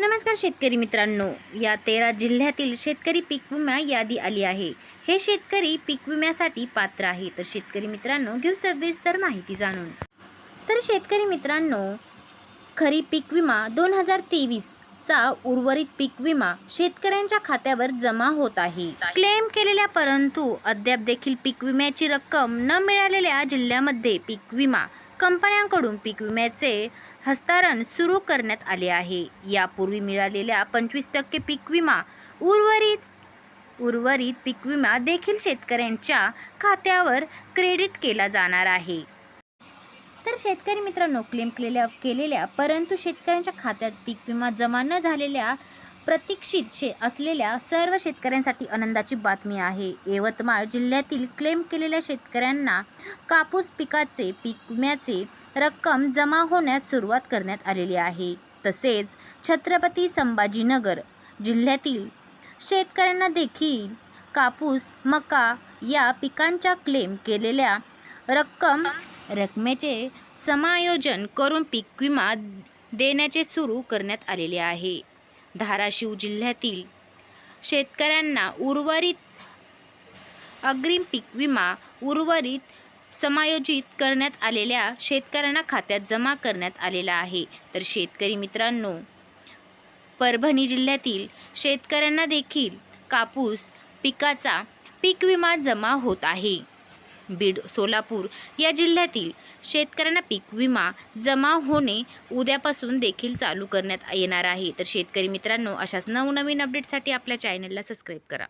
नमस्कार शेतकरी मित्रांनो. या तेरा जिल्ह्यातील शेतकरी पीक विमा यादी आली आहे. हे शेतकरी पीक विम्यासाठी पात्र आहे. तर शेतकरी मित्रांनो घेऊ सविस्तर माहिती जाणून. तर शेतकरी मित्रांनो खरीप पीक विमा दोन हजार तेवीस चा उर्वरित पीक विमा शेतकऱ्यांच्या खात्यावर जमा होत आहे. क्लेम केलेल्या परंतु अद्याप देखील पीक विम्याची रक्कम न मिळालेल्या जिल्ह्यामध्ये पीक विमा कंपन्यांकडून पीक विम्याचे हस्तांतरण सुरू करण्यात आले आहे. यापूर्वी मिळालेल्या पंचवीस टक्के पीक विमा उर्वरित उर्वरित पीक विमा देखील शेतकऱ्यांच्या खात्यावर क्रेडिट केला जाणार आहे. तर शेतकरी मित्रांनो क्लेम केलेल्या केलेल्या परंतु शेतकऱ्यांच्या खात्यात पीक विमा जमा न झालेल्या प्रतीक्षित शे असलेल्या सर्व शेतकऱ्यांसाठी आनंदाची बातमी आहे. यवतमाळ जिल्ह्यातील क्लेम केलेल्या शेतकऱ्यांना कापूस पिकाचे पीक विम्याचे रक्कम जमा होण्यास सुरुवात करण्यात आलेली आहे. तसेच छत्रपती संभाजीनगर जिल्ह्यातील शेतकऱ्यांना देखील कापूस मका या पिकांच्या क्लेम केलेल्या रक्कम रकमेचे समायोजन करून पीक विमा देण्याचे सुरू करण्यात आलेले आहे. धाराशिव जिल्ह्यातील शेतकऱ्यांना उर्वरित अग्रिम पीक विमा उर्वरित समायोजित करण्यात आलेल्या शेतकऱ्यांना खात्यात जमा करण्यात आलेला आहे. तर शेतकरी मित्रांनो परभणी जिल्ह्यातील शेतकऱ्यांना देखील कापूस पिकाचा पीक विमा जमा होत आहे. बीड सोलापूर या जिल्ह्यातील शेतकऱ्यांना पीक विमा जमा होणे उद्यापासून देखील चालू करण्यात येणार आहे. तर शेतकरी मित्रांनो अशाच नवनवीन अपडेटसाठी आपल्या चॅनलला सबस्क्राईब करा.